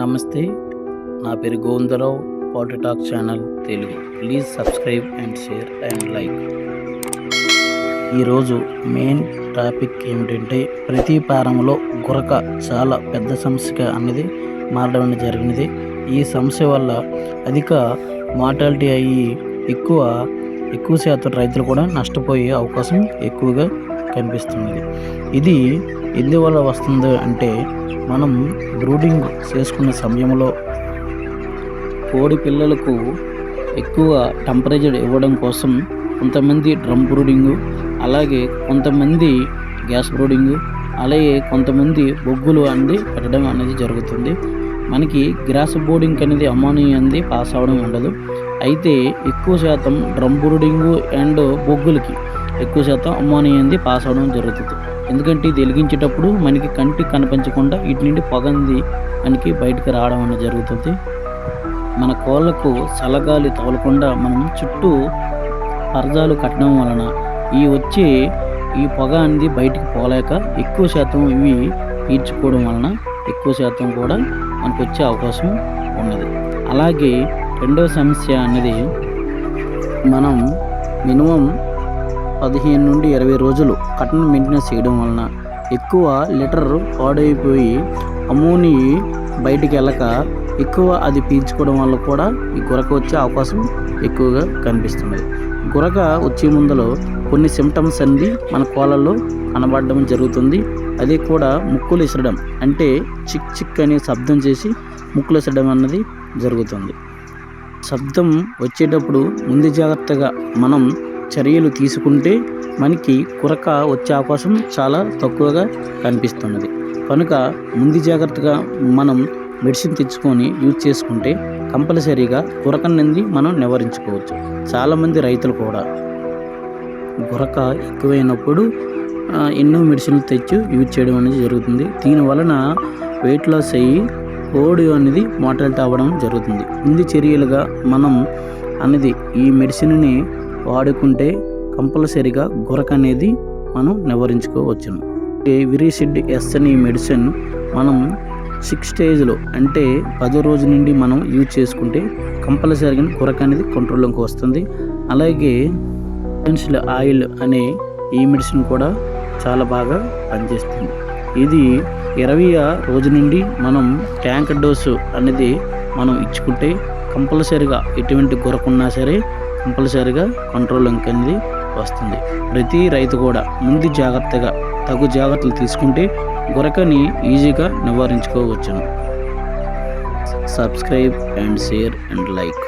నమస్తే. నా పేరు Govindarao Politalk channel Telugu. Please subscribe and share and like ఈరోజు మెయిన్ టాపిక్ ఏమిటంటే ప్రతి పారంలో గురక చాలా పెద్ద సమస్యగా అనేది మారడం జరిగినది. ఈ సమస్య వల్ల అధిక మార్టాలిటీ అయ్యి ఎక్కువ ఎక్కువ శాతం రైతులు కూడా నష్టపోయే అవకాశం ఎక్కువగా కనిపిస్తుంది. ఇది ఎందువల్ల వస్తుంది అంటే మనం బ్రూడింగ్ చేసుకున్న సమయంలో కోడి పిల్లలకు ఎక్కువ టెంపరేచర్ ఇవ్వడం కోసం కొంతమంది డ్రమ్ బ్రూడింగు అలాగే కొంతమంది గ్యాస్ బ్రూడింగు అలాగే కొంతమంది బొగ్గులు అనేది పెట్టడం అనేది జరుగుతుంది. మనకి గ్రాస్ బోర్డింగ్ అనేది అమోనియా అనేది పాస్ అవ్వడం ఉండదు. అయితే ఎక్కువ శాతం డ్రమ్ బోర్డింగ్ అండ్ బొగ్గులకి ఎక్కువ శాతం అమోనియా అనేది పాస్ అవ్వడం జరుగుతుంది. ఎందుకంటే ఇది వెలిగించేటప్పుడు మనకి కంటికి కనిపించకుండా ఇటు నుండి పొగ మనకి బయటకు రావడం అనేది జరుగుతుంది. మన కోళ్ళకు చల్లగాలి తగలకుండా మనం చుట్టూ పరదాలు కట్టడం వలన ఈ వచ్చే ఈ పొగ అనేది బయటికి పోలేక ఎక్కువ శాతం ఇవి పీల్చుకోవడం వలన ఎక్కువ శాతం కూడా మనకు వచ్చే అవకాశం ఉన్నది. అలాగే రెండవ సమస్య అనేది మనం మినిమం పదిహేను నుండి ఇరవై రోజులు కటన్ మెయింటెనెన్స్ చేయడం వలన ఎక్కువ లీటర్ పాడైపోయి అమోని బయటికి వెళ్ళక ఎక్కువ అది పీల్చుకోవడం వల్ల కూడా ఈ గురక వచ్చే అవకాశం ఎక్కువగా కనిపిస్తున్నది. గురక వచ్చే ముందలో కొన్ని సిమ్టమ్స్ అనేది మన కోళ్ళల్లో కనబడడం జరుగుతుంది. అది కూడా ముక్కులు ఇసరడం అంటే చిక్ చిక్ అనే శబ్దం చేసి ముక్కులు ఇసరడం అన్నది జరుగుతుంది. శబ్దం వచ్చేటప్పుడు ముందు జాగ్రత్తగా మనం చర్యలు తీసుకుంటే మనకి కురక వచ్చే అవకాశం చాలా తక్కువగా కనిపిస్తున్నది. కనుక ముందు జాగ్రత్తగా మనం మెడిసిన్ తెచ్చుకొని యూజ్ చేసుకుంటే కంపల్సరీగా కురక నుండి మనం నివారించుకోవచ్చు. చాలామంది రైతులు కూడా గురక ఎక్కువైనప్పుడు ఎన్నో మెడిసిన్లు తెచ్చి యూజ్ చేయడం అనేది జరుగుతుంది. దీని వలన వెయిట్ లాస్ అయ్యి కోడి అనేది మోటాలిటీ అవ్వడం జరుగుతుంది. ఇందు చర్యలుగా మనం అనేది ఈ మెడిసిన్ని వాడుకుంటే కంపల్సరీగా గురక అనేది మనం నివారించుకోవచ్చును. విరిసిడ్ ఎస్ అనే మెడిసిన్ మనం సిక్స్ స్టేజ్లో అంటే పదో రోజు నుండి మనం యూజ్ చేసుకుంటే కంపల్సరీగా గురక అనేది కంట్రోల్లోకి వస్తుంది. అలాగే ఎసెన్షియల్ ఆయిల్ అనే ఈ మెడిసిన్ కూడా చాలా బాగా పనిచేస్తుంది. ఇది ఇరవై రోజు నుండి మనం ట్యాంక్ డోసు అనేది మనం ఇచ్చుకుంటే కంపల్సరిగా ఎటువంటి గురకున్నా సరే కంపల్సరిగా కంట్రోల్ అనేది వస్తుంది. ప్రతి రైతు కూడా ముందు జాగ్రత్తగా తగు జాగ్రత్తలు తీసుకుంటే గురకని ఈజీగా నివారించుకోవచ్చును. Subscribe and share and like.